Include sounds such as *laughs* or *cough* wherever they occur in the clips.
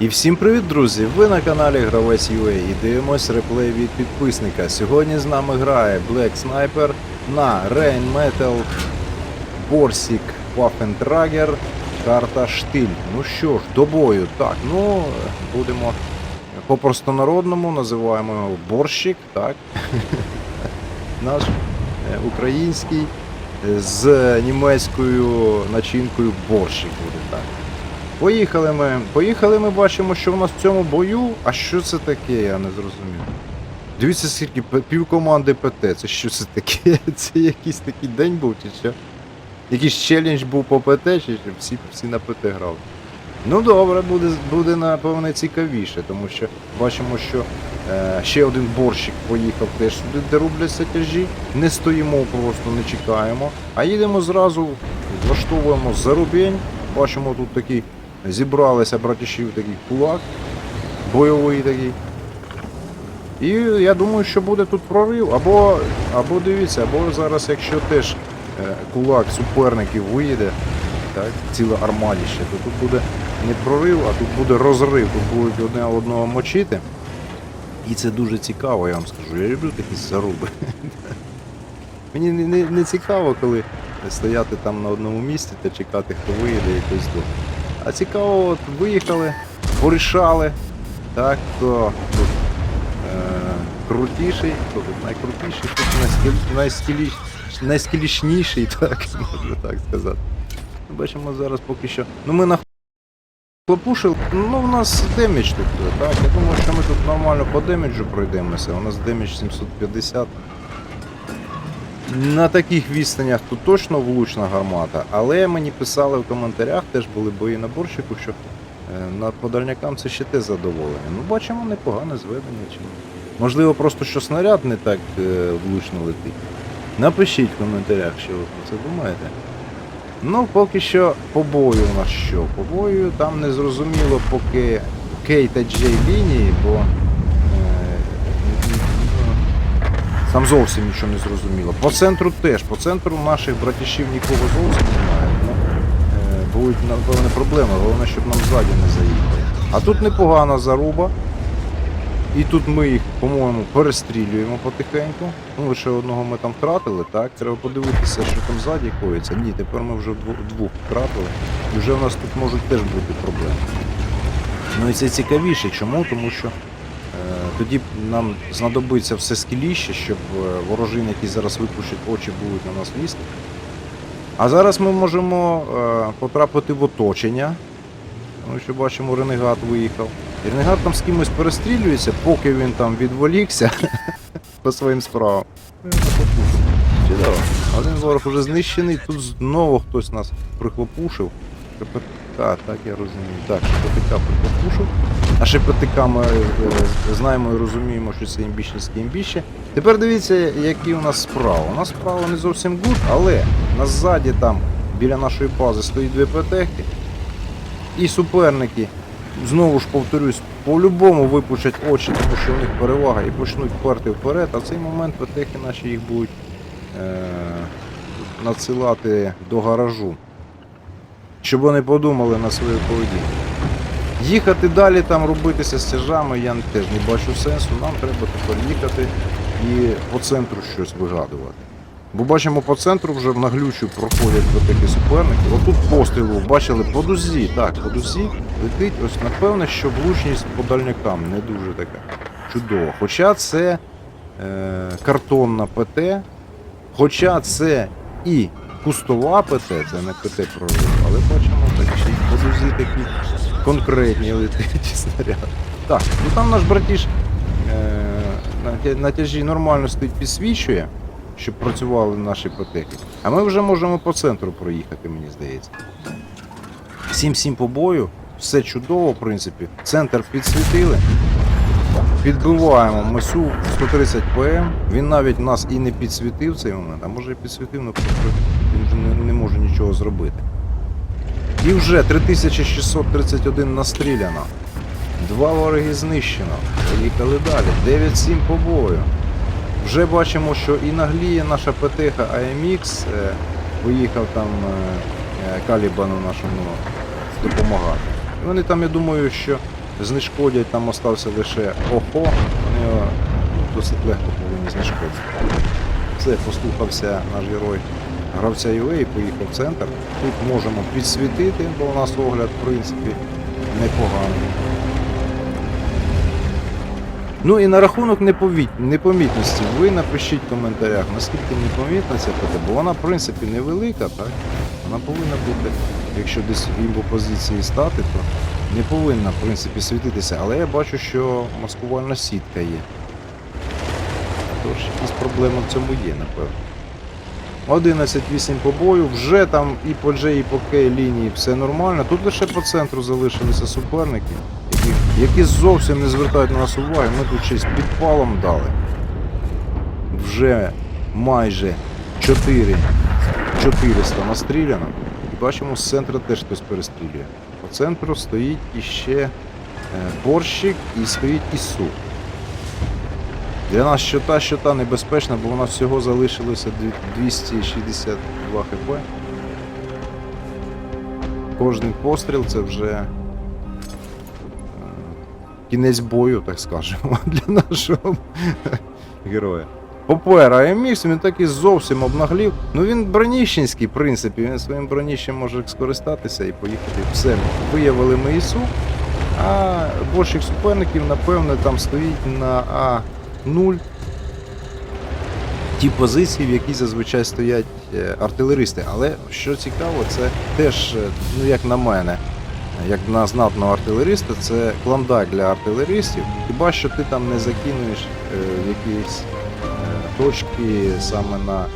І всім привіт, друзі! Ви на каналі Гравець UA і дивимось реплей від підписника. Сьогодні з нами грає Black Sniper на Rain Metal Borsig Waffentrager карта Штиль. Ну що ж, до бою. Так, ну будемо по простонародному називаємо його борщик, так? *laughs* Наш е, український е, з німецькою начинкою борщик буде так. Поїхали ми. Поїхали ми бачимо, що в нас в цьому бою. А що це таке, я не зрозумів. Дивіться, скільки пів команди ПТ. Це що це таке? *laughs* Це якийсь такий день був чи що? Якийсь челендж був по ПТ, чи всі, всі на ПТ грали. Ну добре, буде, буде напевне цікавіше, тому що бачимо, що е, ще один борщик поїхав теж сюди, де рубляться тяжі. Не стоїмо просто, не чекаємо, а їдемо зразу, влаштовуємо зарубень. Бачимо тут такий, зібралися братішів такий кулак, бойовий такий. І я думаю, що буде тут прорив. Або, або дивіться, або зараз, якщо теж е, кулак суперників виїде, так, ціле армадіще, то тут буде не прорив, а тут буде розрив. Тут будуть одне одного мочити. І це дуже цікаво, я вам скажу. Я люблю такі заруби. *laughs* Мені не, не, не цікаво, коли стояти там на одному місці та чекати, хто виїде і хтось здохне. А цікаво, от виїхали, порішали, так, хто тут е, крутіший, хто тут найкрутіший, тут найскіліш, найскілішніший, *laughs* так, можна так сказати. Ну, Бачимо зараз поки що. Ну ми на хлопушили, ну в нас демідж тут, так. Я думаю, що ми тут нормально по деміджу пройдемося. У нас демідж 750. На таких відстанях тут точно влучна гармата, але мені писали в коментарях, теж були бої на борщику, що е, над подальнякам це ще те задоволення. Ну, бачимо, непогане зведення. Чи... ні. Можливо, просто що снаряд не так е, влучно летить. Напишіть в коментарях, що ви про це думаєте. Ну, поки що по бою у нас що? По бою там не зрозуміло поки Кей та Джей лінії, бо там зовсім нічого не зрозуміло. По центру теж. По центру наших братішів нікого зовсім немає. Ну, е, будуть, напевне, проблеми. Головне, щоб нам ззаді не заїхали. А тут непогана заруба. І тут ми їх, по-моєму, перестрілюємо потихеньку. Ну, лише одного ми там втратили, так? Треба подивитися, що там ззаді коїться. Ні, тепер ми вже двох, втратили. І вже в нас тут можуть теж бути проблеми. Ну і це цікавіше. Чому? Тому що тоді нам знадобиться все скіліще, щоб е, ворожин, які зараз випущать очі, будуть на нас лізти. А зараз ми можемо е, потрапити в оточення. Тому що бачимо, Ренегат виїхав. І Ренегат там з кимось перестрілюється, поки він там відволікся *laughs* по своїм справам. Чудово. Один ворог вже знищений, тут знову хтось нас прихлопушив. ШПТК, так я розумію. Так, ШПТК прихлопушив. А ШПТК ми е, знаємо і розуміємо, що це імбіщенське імбіще. Тепер дивіться, які у нас справа. У нас справа не зовсім гуд, але на ззаді там біля нашої бази стоїть дві ПТХи. І суперники, знову ж повторюсь, по-любому випучать очі, тому що у них перевага і почнуть перти вперед, а в цей момент ПТХи наші їх будуть е- надсилати до гаражу. Щоб вони подумали на свою поведінку. Їхати далі там робитися з тяжами я теж не бачу сенсу. Нам треба тепер їхати і по центру щось вигадувати. Бо бачимо по центру вже в наглючу проходять такі суперники. Отут пострілу бачили по дузі. Так, по дузі летить. Ось напевне, що влучність по дальнякам не дуже така чудова. Хоча це е, картонна ПТ, хоча це і кустова ПТ, це не ПТ прорив, але бачимо так ще й по дузі такі конкретні летить снаряди. Так, ну там наш братіш е, на, тяжі нормально стоїть, підсвічує, щоб працювали наші потеки. А ми вже можемо по центру проїхати, мені здається. 7-7 по бою, все чудово, в принципі. Центр підсвітили. Підбиваємо Масю 130 ПМ. Він навіть нас і не підсвітив цей момент, а може і підсвітив, але просто він вже не, не може нічого зробити. І вже 3631 настріляно. Два вороги знищено. Поїхали далі. 9-7 по бою. Вже бачимо, що і нагліє наша ПТХ AMX. е, Виїхав там е, е, Калібану нашому допомагати. І вони там, я думаю, що знешкодять, там остався лише охо, вони його досить легко повинні знешкодити. Все, послухався наш герой гравця UA поїхав в центр. Тут можемо підсвітити, бо у нас огляд, в принципі, непоганий. Ну і на рахунок непомітності, ви напишіть в коментарях, наскільки непомітна ця ПТ, бо вона в принципі невелика, так? Вона повинна бути, якщо десь в імбо-позиції стати, то не повинна в принципі світитися, але я бачу, що маскувальна сітка є. Тож якісь проблеми в цьому є, напевно. 11-8 по бою, вже там і по G, і по K лінії все нормально. Тут лише по центру залишилися суперники, які, які зовсім не звертають на нас уваги. Ми тут щось підпалом дали. Вже майже 4 400 настріляно. І бачимо, з центру теж хтось перестрілює. По центру стоїть іще е, борщик і стоїть ісу. Для нас щота щота небезпечна, бо у нас всього залишилося 262 хп. Кожний постріл це вже е, кінець бою, так скажемо, *laughs* для нашого героя. Попер АМІС, він так і зовсім обнаглів. Ну він броніщенський, в принципі, він своїм броніщем може скористатися і поїхати. Все, виявили ми ІСУ, а більших суперників, напевно, там стоїть на А0. Ті позиції, в якій зазвичай стоять е, артилеристи. Але що цікаво, це теж, е, ну як на мене, як на знатного артилериста, це клондайк для артилеристів. Хіба що ти там не закинуєш е, якісь е, точки саме на е,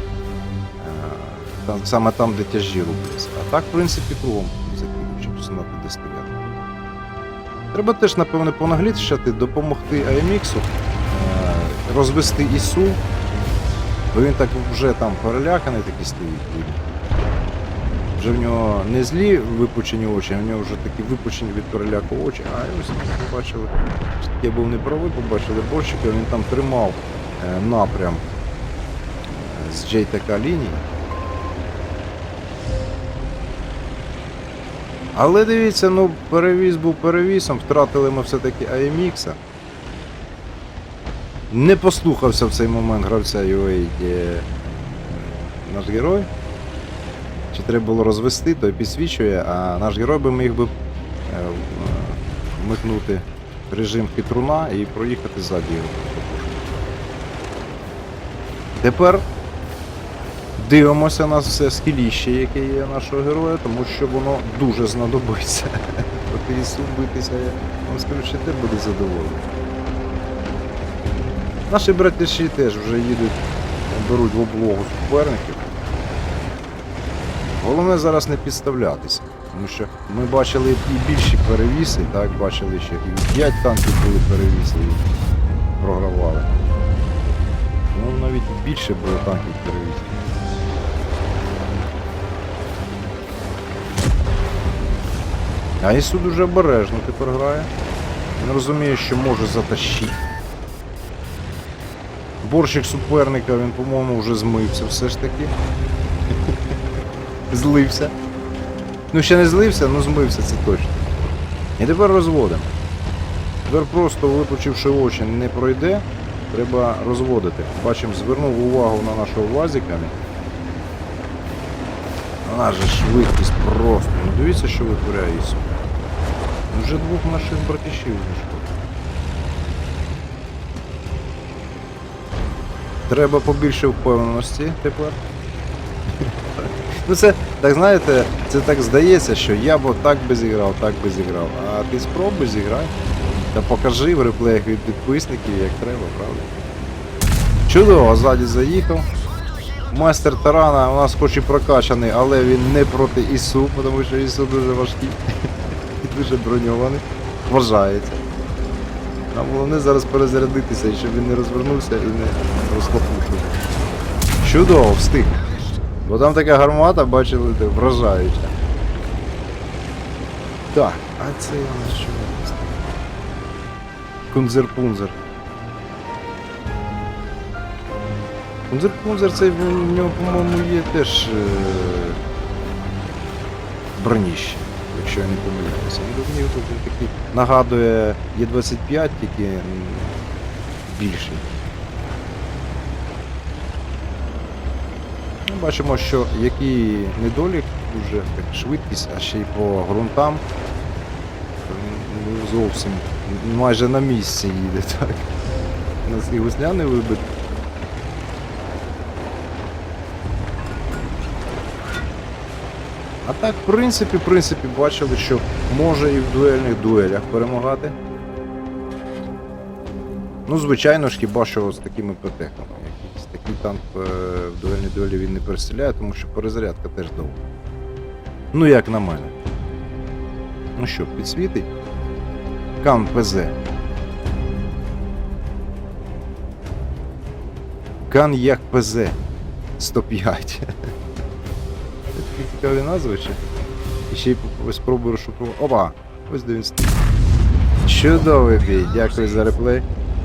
там, саме там, де тяжі рубляться. А так, в принципі, кругом закинуєш, щоб знати, де стояти. Треба теж, напевне, понаглішати, допомогти AMX, розвести ІСУ, бо він так вже там переляканий такий стоїть. Вже в нього не злі випучені очі, а в нього вже такі випучені від переляку очі. А ось побачили, я був не правий, побачили борщика, він там тримав е, напрям е, з JTK лінії. Але дивіться, ну перевіз був перевісом, втратили ми все-таки AMX. Не послухався в цей момент гравця UA наш герой. Чи треба було розвести, той підсвічує, а наш герой би міг би е, вмикнути режим хитруна і проїхати ззаді його. Тепер дивимося на все скіліще, яке є нашого героя, тому що воно дуже знадобиться. *laughs* Проти Ісу битися, я вам скажу, що те буде задоволений. Наші братіші теж вже їдуть, беруть в облогу суперників. Головне зараз не підставлятися, тому що ми бачили і більші перевіси, так, бачили, що і 5 танків були перевіси і програвали. Ну навіть більше було танків перевісів. А Ісу дуже обережно тепер грає. Він розуміє, що може затащити. Борщик суперника, він, по-моєму, вже змився все ж таки. *laughs* Злився. Ну ще не злився, ну змився, це точно. І тепер розводимо. Тепер просто випучивши очі не пройде, треба розводити. Бачимо, звернув увагу на нашого вазіка. Вона же швидкість просто. Ну дивіться, що витворяє Ісу. Вже двох наших братішів знайшов. Треба побільше впевненості тепер. Ну це, так знаєте, це так здається, що я б так би зіграв, так би зіграв. А ти спробуй зіграй. Та покажи в реплеях від підписників, як треба, правда? Чудово, ззаді заїхав. Майстер тарана у нас хоч і прокачаний, але він не проти ІСУ, тому що ІСУ дуже важкий і дуже броньований. Вважається. Нам головне зараз перезарядитися, щоб він не розвернувся і не розхлопнувся. Чудово, встиг. Бо там така гармата, бачили, так, вражаюча. Так, а це я на що? Кунзер-пунзер. Кунзер-пунзер це в нього, по-моєму, є теж е... броніще. якщо я не помиляюся. Мені тут він такий нагадує Є25, тільки більший. Ну, бачимо, що який недолік, дуже швидкість, а ще й по ґрунтам. Ну, зовсім майже на місці їде, *laughs* так. У нас і гусляний вибит. А так, в принципі, в принципі, бачили, що може і в дуельних дуелях перемагати. Ну, звичайно ж, хіба що з такими протехами. Якийсь танк е, в дуельній дуелі він не перестріляє, тому що перезарядка теж довга. Ну, як на мене. Ну що, підсвітить? Кан ПЗ. Кан як ПЗ 105. Це такі цікаві назви ще. І ще й спробую розшифрувати. Опа! Ось де він стоїть. Чудовий бій. Дякую за реплей.